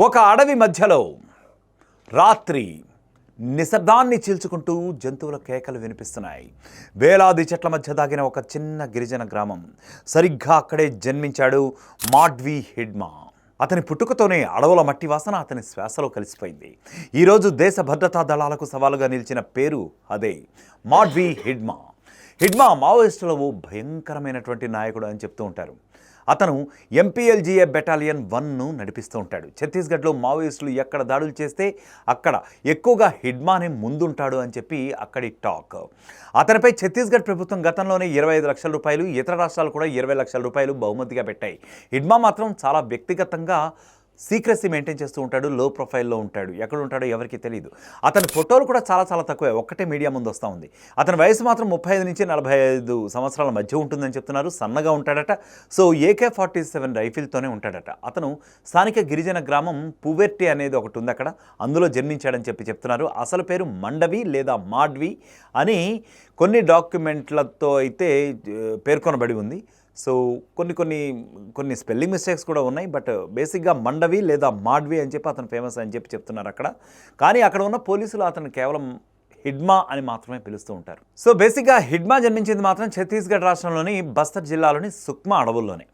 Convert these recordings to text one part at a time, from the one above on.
ఒక అడవి మధ్యలో రాత్రి నిశ్శబ్దాన్ని చీల్చుకుంటూ జంతువుల కేకలు వినిపిస్తున్నాయి. వేలాది చెట్ల మధ్య దాగిన ఒక చిన్న గిరిజన గ్రామం సరిగ్గా అక్కడే జన్మించాడు మాడ్వి హిడ్మా. అతని పుట్టుకతోనే అడవుల మట్టి వాసన అతని శ్వాసలో కలిసిపోయింది. ఈరోజు దేశ భద్రతా దళాలకు సవాలుగా నిలిచిన పేరు అదే మాడ్వి హిడ్మా. హిడ్మా మావోయిస్టులకు భయంకరమైనటువంటి నాయకుడు అని చెప్తూ ఉంటారు. అతను ఎంపీఎల్జీఏ బెటాలియన్ వన్ను నడిపిస్తూ ఉంటాడు. ఛత్తీస్గఢ్లో మావోయిస్టులు ఎక్కడ దాడులు చేస్తే అక్కడ ఎక్కువగా హిడ్మానే ముందుంటాడు అని చెప్పి అక్కడి టాక్. అతనిపై ఛత్తీస్గఢ్ ప్రభుత్వం గతంలోనే ఇరవై ఐదు లక్షల రూపాయలు ఇతర రాష్ట్రాలు కూడా ఇరవై లక్షల రూపాయలు బహుమతిగా పెట్టాయి. హిడ్మా మాత్రం చాలా వ్యక్తిగతంగా సీక్రసీ మెయింటైన్ చేస్తూ ఉంటాడు లో ప్రొఫైల్లో ఉంటాడు. ఎక్కడ ఉంటాడో ఎవరికి తెలియదు అతని ఫోటోలు కూడా చాలా చాలా తక్కువే. ఒక్కటే మీడియా ముందు వస్తూ ఉంది. అతని వయసు మాత్రం ముప్పై ఐదు నుంచి నలభై ఐదు సంవత్సరాల మధ్య ఉంటుందని చెప్తున్నారు. సన్నగా ఉంటాడట. సో ఏకే ఫార్టీ సెవెన్ రైఫిల్తోనే ఉంటాడట. అతను స్థానిక గిరిజన గ్రామం పువెర్టి అనేది ఒకటి ఉంది అక్కడ. అందులో జన్మించాడని చెప్పి చెప్తున్నారు. అసలు పేరు మండవి లేదా మాడ్వి అని కొన్ని డాక్యుమెంట్లతో అయితే పేర్కొనబడి ఉంది. సో కొన్ని కొన్ని కొన్ని స్పెల్లింగ్ మిస్టేక్స్ కూడా ఉన్నాయి. బట్ బేసిక్గా మండవి లేదా మాడ్వి అని చెప్పి అతను ఫేమస్ అని చెప్పి చెప్తున్నారు అక్కడ. కానీ అక్కడ ఉన్న పోలీసులు అతను కేవలం హిడ్మా అని మాత్రమే పిలుస్తూ ఉంటారు. సో బేసిక్గా హిడ్మా జన్మించింది మాత్రం ఛత్తీస్గఢ్ రాష్ట్రంలోని బస్తర్ జిల్లాలోని సుక్మా అడవుల్లోనే.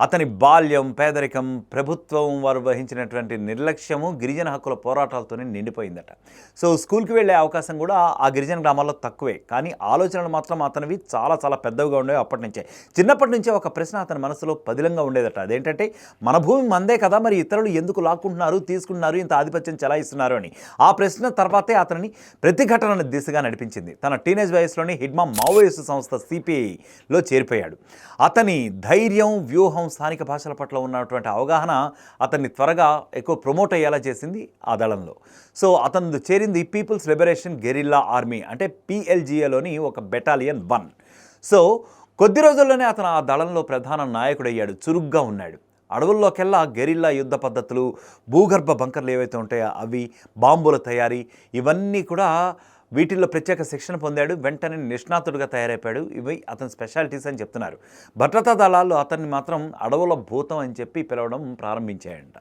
అతని బాల్యం పేదరికం ప్రభుత్వం వారు వహించినటువంటి నిర్లక్ష్యము గిరిజన హక్కుల పోరాటాలతోనే నిండిపోయిందట. సో స్కూల్కి వెళ్ళే అవకాశం కూడా ఆ గిరిజన గ్రామాల్లో తక్కువే. కానీ ఆలోచనలు మాత్రం అతనివి చాలా చాలా పెద్దవిగా ఉండేవి అప్పటి నుంచే. చిన్నప్పటి నుంచే ఒక ప్రశ్న అతని మనసులో పదిలంగా ఉండేదట. అదేంటంటే మన భూమి మందే కదా మరి ఇతరులు ఎందుకు లాక్కుంటున్నారు తీసుకుంటున్నారు ఇంత ఆధిపత్యం చెలాయిస్తున్నారు అని. ఆ ప్రశ్న తర్వాతే అతనిని ప్రతిఘటన దిశగా నడిపించింది. తన టీనేజ్ వయసులోనే హిడ్మా మావోయిస్టు సంస్థ సిపిఐలో చేరిపోయాడు. అతని ధైర్యం వ్యూహం స్థానిక భాషల పట్ల ఉన్నటువంటి అవగాహన అతన్ని త్వరగా ఎక్కువ ప్రమోట్ అయ్యేలా చేసింది ఆ దళంలో. సో అతను చేరింది పీపుల్స్ లిబరేషన్ గెరిల్లా ఆర్మీ అంటే పిఎల్జిఏలోని ఒక బెటాలియన్ వన్ సో కొద్ది రోజుల్లోనే అతను ఆ దళంలో ప్రధాన నాయకుడయ్యాడు చురుగ్గా ఉన్నాడు. అడవుల్లోకెల్లా గెరిల్లా యుద్ధ పద్ధతులు భూగర్భ బంకర్లు ఏవైతే ఉంటాయో అవి బాంబుల తయారీ ఇవన్నీ కూడా వీటిల్లో ప్రత్యేక శిక్షణ పొందాడు. వెంటనే నిష్ణాతుడిగా తయారైపోయాడు. ఇవి అతని స్పెషాలిటీస్ అని చెప్తున్నారు. భద్రతా దళాలు అతన్ని మాత్రం అడవుల భూతం అని చెప్పి పిలవడం ప్రారంభించాయంట.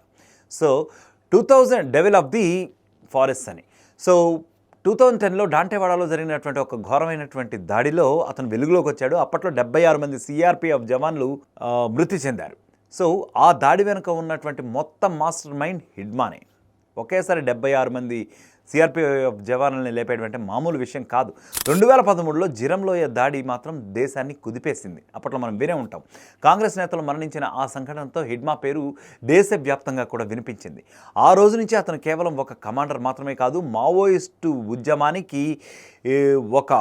So two thousand devil of the forest అని. సో టూ థౌజండ్ టెన్లో డాంటేవాడలో జరిగినటువంటి ఒక ఘోరమైనటువంటి దాడిలో అతను వెలుగులోకి వచ్చాడు. అప్పట్లో డెబ్బై ఆరు మంది సిఆర్పిఎఫ్ జవాన్లు మృతి చెందారు. సో ఆ దాడి వెనుక ఉన్నటువంటి మొత్తం మాస్టర్ మైండ్ హిడ్మానే. ఒకేసారి డెబ్బై ఆరు మంది సిఆర్పిఎఫ్ జవాన్లని అంటే మామూలు విషయం కాదు. రెండు వేల పదమూడులో జిరంలోయ దాడి మాత్రం దేశాన్ని కుదిపేసింది. అప్పట్లో మనం వినే ఉంటాం. కాంగ్రెస్ నేతలు మరణించిన ఆ సంఘటనతో హిడ్మా పేరు దేశవ్యాప్తంగా కూడా వినిపించింది. ఆ రోజు నుంచి అతను కేవలం ఒక కమాండర్ మాత్రమే కాదు మావోయిస్టు ఉద్యమానికి ఒక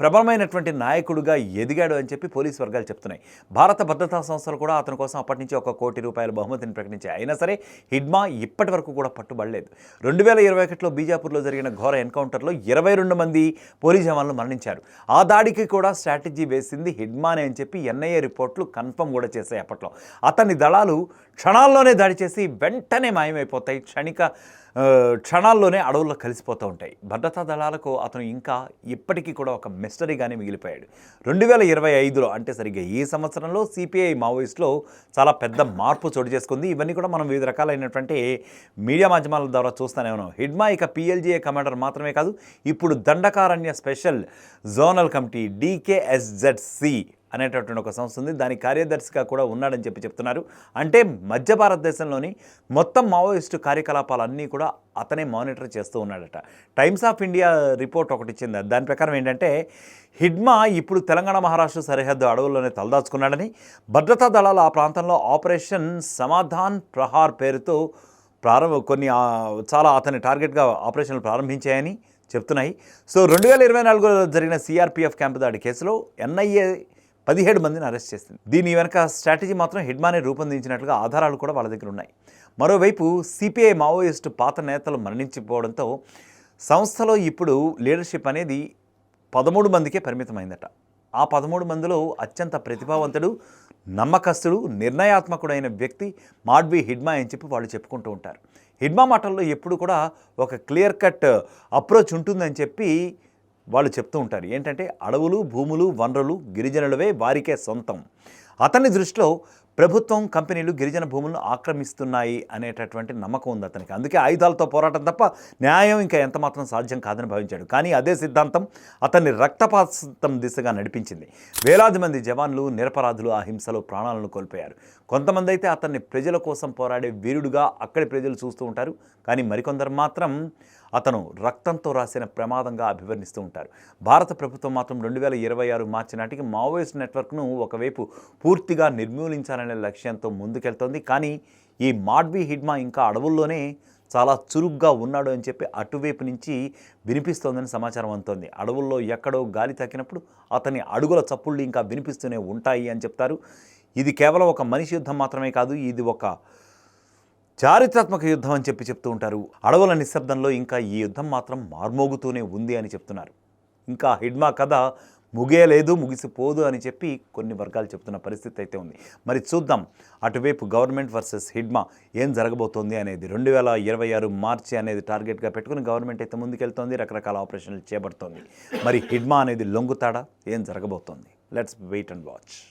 ప్రబలమైనటువంటి నాయకుడుగా ఎదిగాడు అని చెప్పి పోలీస్ వర్గాలు చెప్తున్నాయి. భారత భద్రతా సంస్థలు కూడా అతని కోసం అప్పటి నుంచి ఒక కోటి రూపాయల బహుమతిని ప్రకటించాయి. అయినా సరే హిడ్మా ఇప్పటి వరకు కూడా పట్టుబడలేదు. రెండు వేల ఇరవై ఒకటిలో బీజాపూర్లో జరిగిన ఘోర ఎన్కౌంటర్లో ఇరవై రెండు మంది పోలీస్ జవాన్లు మరణించారు. ఆ దాడికి కూడా స్ట్రాటజీ వేసింది హిడ్మానే అని చెప్పి ఎన్ఐఏ రిపోర్ట్లు కన్ఫర్మ్ కూడా చేశాయి అప్పట్లో. అతని దళాలు క్షణాల్లోనే దాడి చేసి వెంటనే మాయమైపోతాయి. క్షణిక క్షణాల్లోనే అడవుల్లో కలిసిపోతూ ఉంటాయి. భద్రతా దళాలకు అతను ఇంకా ఇప్పటికీ కూడా ఒక మిస్టరీగానే మిగిలిపోయాడు. రెండు వేల ఇరవై ఐదులో అంటే సరిగ్గా ఈ సంవత్సరంలో సిపిఐ మావోయిస్ట్లో చాలా పెద్ద మార్పు చోటు చేసుకుంది. ఇవన్నీ కూడా మనం వివిధ రకాలైనటువంటి మీడియా మాధ్యమాల ద్వారా చూస్తూనే ఉన్నాం. హిడ్మా ఇక పిఎల్జీఏ కమాండర్ మాత్రమే కాదు ఇప్పుడు Dandakaranya special zonal committee DKSZC అనేటటువంటి ఒక సంస్థ ఉంది. దాని కార్యదర్శిగా కూడా ఉన్నాడని చెప్పి చెప్తున్నారు. అంటే మధ్య భారతదేశంలోని మొత్తం మావోయిస్టు కార్యకలాపాలన్నీ కూడా అతనే మానిటర్ చేస్తూ ఉన్నాడట. టైమ్స్ ఆఫ్ ఇండియా రిపోర్ట్ ఒకటి ఇచ్చింది. దాని ప్రకారం ఏంటంటే హిడ్మా ఇప్పుడు తెలంగాణ మహారాష్ట్ర సరిహద్దు అడవుల్లోనే తలదాచుకున్నాడని భద్రతా దళాలు ఆ ప్రాంతంలో ఆపరేషన్ సమాధాన్ ప్రహార్ పేరుతో ప్రారంభ కొన్ని చాలా అతని టార్గెట్గా ఆపరేషన్లు ప్రారంభించాయని చెప్తున్నాయి. సో రెండు వేల ఇరవై నాలుగులో జరిగిన సిఆర్పిఎఫ్ క్యాంపు దాడి కేసులో ఎన్ఐఏ పదిహేడు మందిని అరెస్ట్ చేసింది. దీని వెనక స్ట్రాటజీ మాత్రం హిడ్మానే రూపొందించినట్లుగా ఆధారాలు కూడా వాళ్ళ దగ్గర ఉన్నాయి. మరోవైపు సిపిఐ మావోయిస్టు పాత నేతలు మరణించిపోవడంతో సంస్థలో ఇప్పుడు లీడర్షిప్ అనేది పదమూడు మందికే పరిమితమైందట. ఆ పదమూడు మందిలో అత్యంత ప్రతిభావంతుడు నమ్మకస్తుడు నిర్ణయాత్మకుడైన వ్యక్తి మాడ్వి హిడ్మా అని చెప్పి వాళ్ళు చెప్పుకుంటూ ఉంటారు. హిడ్మా మాటల్లో ఎప్పుడు కూడా ఒక క్లియర్ కట్ అప్రోచ్ ఉంటుందని చెప్పి వాళ్ళు చెప్తూ ఉంటారు. ఏంటంటే అడవులు భూములు వనరులు గిరిజనులవే వారికే సొంతం. అతని దృష్టిలో ప్రభుత్వం కంపెనీలు గిరిజన భూములను ఆక్రమిస్తున్నాయి అనేటటువంటి నమ్మకం ఉంది అతనికి. అందుకే ఆయుధాలతో పోరాటం తప్ప న్యాయం ఇంకా ఎంతమాత్రం సాధ్యం కాదని భావించాడు. కానీ అదే సిద్ధాంతం అతన్ని రక్తపాతం దిశగా నడిపించింది. వేలాది మంది జవాన్లు నిరపరాధులు ఆ హింసలో ప్రాణాలను కోల్పోయారు. కొంతమంది అయితే అతన్ని ప్రజల కోసం పోరాడే వీరుడుగా అక్కడి ప్రజలు చూస్తూ ఉంటారు. కానీ మరికొందరు మాత్రం అతను రక్తంతో రాసిన ప్రమాదంగా అభివర్ణిస్తూ ఉంటారు. భారత ప్రభుత్వం మాత్రం రెండు వేల ఇరవై ఆరు మార్చి నాటికి మావోయిస్ట్ నెట్వర్క్ను ఒకవైపు పూర్తిగా నిర్మూలించాలనే లక్ష్యంతో ముందుకెళ్తోంది. కానీ ఈ మాడ్వి హిడ్మా ఇంకా అడవుల్లోనే చాలా చురుగ్గా ఉన్నాడు అని చెప్పి అటువైపు నుంచి వినిపిస్తోందని సమాచారం అందుతోంది. అడవుల్లో ఎక్కడో గాలి తాకినప్పుడు అతని అడుగుల చప్పుళ్ళు ఇంకా వినిపిస్తూనే ఉంటాయి అని చెప్తారు. ఇది కేవలం ఒక మనిషి యుద్ధం మాత్రమే కాదు ఇది ఒక చారిత్రాత్మక యుద్ధం అని చెప్పి చెప్తూ ఉంటారు. అడవుల నిశ్శబ్దంలో ఇంకా ఈ యుద్ధం మాత్రం మార్మోగుతూనే ఉంది అని చెప్తున్నారు. ఇంకా హిడ్మా కథ ముగియలేదు ముగిసిపోదు అని చెప్పి కొన్ని వర్గాలు చెప్తున్న పరిస్థితి అయితే ఉంది. మరి చూద్దాం అటువైపు గవర్నమెంట్ వర్సెస్ హిడ్మా ఏం జరగబోతోంది అనేది. రెండు వేల ఇరవై ఆరు మార్చి అనేది టార్గెట్గా పెట్టుకుని గవర్నమెంట్ అయితే ముందుకెళ్తోంది రకరకాల ఆపరేషన్లు చేపడుతోంది. మరి హిడ్మా అనేది లొంగుతాడా? ఏం జరగబోతోంది? Let's wait and watch.